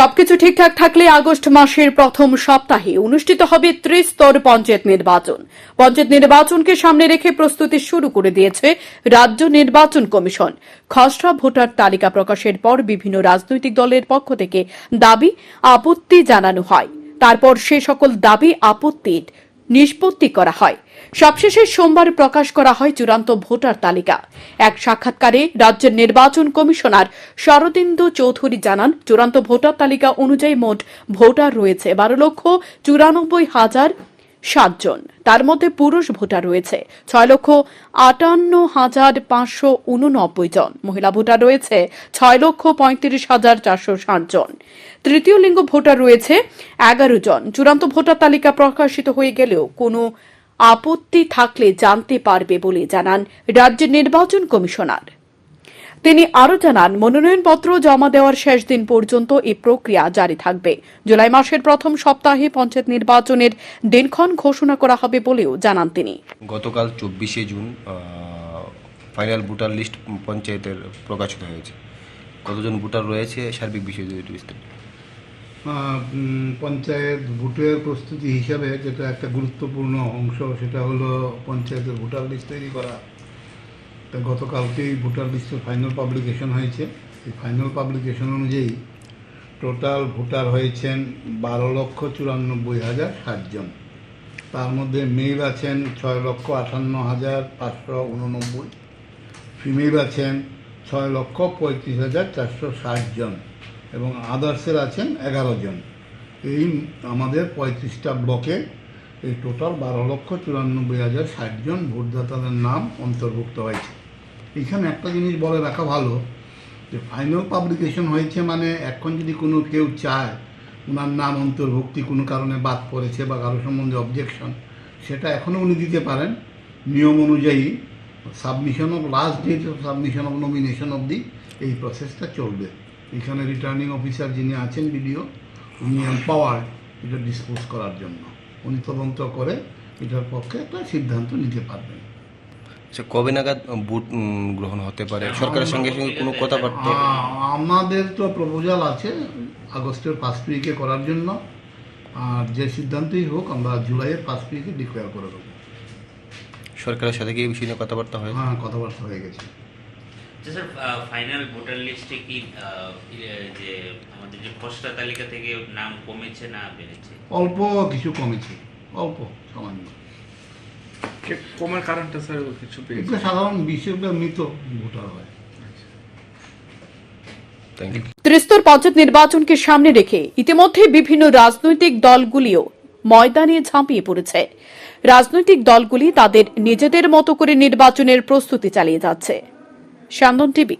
সবকিছু ঠিকঠাক থাকলে আগস্ট মাসের প্রথম সপ্তাহে অনুষ্ঠিত হবে ত্রিস্তর পঞ্চায়েত নির্বাচন। পঞ্চায়েত নির্বাচনকে সামনে রেখে প্রস্তুতি শুরু করে দিয়েছে রাজ্য নির্বাচন কমিশন। খসড়া ভোটার তালিকা প্রকাশের পর বিভিন্ন রাজনৈতিক দলের পক্ষ থেকে দাবি, আপত্তি জানানো হয়। তারপর সে সকল দাবি, আপত্তির নিষ্পত্তি করা হয়। সবশেষে সোমবার প্রকাশ করা হয় চূড়ান্ত ভোটার তালিকা। এক সাক্ষাৎকারে রাজ্যের নির্বাচন কমিশনার শরদিন্দু চৌধুরী জানান, চূড়ান্ত ভোটার তালিকা অনুযায়ী মোট ভোটার রয়েছে বারো লক্ষ চুরানব্বই হাজার সাতজন। তার মধ্যে পুরুষ ভোটার রয়েছে। ছয় লক্ষ আটান্ন হাজার পাঁচশো উননব্বই জন। মহিলা ভোটার রয়েছে ছয় লক্ষ পঁয়ত্রিশ হাজার চারশো ষাট জন। তৃতীয় লিঙ্গ ভোটার রয়েছে এগারো জন। চূড়ান্ত ভোটার তালিকা প্রকাশিত হয়ে গেলেও কোনো আপত্তি থাকলে জানতে পারবে বলে জানান রাজ্যের নির্বাচন কমিশনার। তিনি আরও জানান মনোনয়নপত্র জমা দেওয়ার শেষ দিন পর্যন্ত এই প্রক্রিয়া জারি থাকবে। জুলাই মাসের প্রথম সপ্তাহে পঞ্চায়েত নির্বাচনের দিনক্ষণ ঘোষণা করা হবে বলেও জানান তিনি। গতকাল চব্বিশে জুন ফাইনাল ভোটার লিস্ট পঞ্চায়েতের প্রকাশিত হয়েছে। কতজন ভোটার রয়েছে সার্বিক বিষয় যদি বিস্তারিত। পঞ্চায়েত ভোটের প্রস্তুতি হিসাবে যেটা একটা গুরুত্বপূর্ণ অংশ সেটা হলো পঞ্চায়েতের ভোটার লিস্ট তৈরি করা। তা গতকালকেই ভোটার লিস্টের ফাইনাল পাবলিকেশন হয়েছে। এই ফাইনাল পাবলিকেশন অনুযায়ী টোটাল ভোটার হয়েছেন বারো লক্ষ চুরানব্বই হাজার ষাটজন তার মধ্যে মেল আছেন ছয় লক্ষ আটান্ন হাজার পাঁচশো উননব্বই। ফিমেল আছেন ছয় লক্ষ পঁয়ত্রিশ হাজার চারশো ষাট জন এবং আদার্সের আছেন এগারো জন। এই আমাদের পঁয়ত্রিশটা ব্লকে এই টোটাল বারো লক্ষ চুরানব্বই হাজার ষাট জন ভোটদাতাদের নাম অন্তর্ভুক্ত হয়েছে। এখানে একটা জিনিস বলে রাখা ভালো, যে ফাইনাল পাবলিকেশন হয়েছে মানে এখন যদি কোনো কেউ চায়, ওনার নাম অন্তর্ভুক্তি কোনো কারণে বাদ পড়েছে বা কারও সম্বন্ধে অবজেকশন সেটা এখনও উনি দিতে পারেন। নিয়ম অনুযায়ী submission of last date of submission of nomination অবধি এই প্রসেসটা চলবে। এখানে রিটার্নিং অফিসার যিনি আছেন বিডিও উনি এম্পাওয়ার্ড এটা ডিসপোজ করার জন্য। উনি তদন্ত করে এটার পক্ষে একটা সিদ্ধান্ত নিতে পারবেন। আচ্ছা কবে নাগাদ ভোট গ্রহণ হতে পারে? সরকারের সঙ্গে সঙ্গে কোনো কথাবার্তা আ- আমাদের তো প্রপোজাল আছে আগস্টের ফার্স্ট উইকে করার জন্য। আর যে সিদ্ধান্তই হোক আমরা জুলাইয়ের ফার্স্ট উইকে ডিক্লেয়ার করে দেবো। সরকারের সাথে কি এই বিষয় নিয়ে কথাবার্তা হয় হ্যাঁ কথাবার্তা হয়ে গেছে। আচ্ছা স্যার ফাইনাল ভোটার লিস্টে কি ইয়ে, যে আমাদের যে খসড়া তালিকা থেকে নাম কমেছে না বেড়েছে? অল্প কিছু কমেছে অল্প সামান্য। কমার কারণটা স্যার কিছু এগুলো সাধারণ বিশেষভাবে মৃত ভোটার হয়। ত্রিস্তর পঞ্চায়েত নির্বাচনকে সামনে রেখে ইতিমধ্যে বিভিন্ন রাজনৈতিক দলগুলিও ময়দানে ঝাঁপিয়ে পড়েছে। রাজনৈতিক দলগুলি তাদের নিজেদের মতো করে নির্বাচনের প্রস্তুতি চালিয়ে যাচ্ছে। স্যান্দন টিভি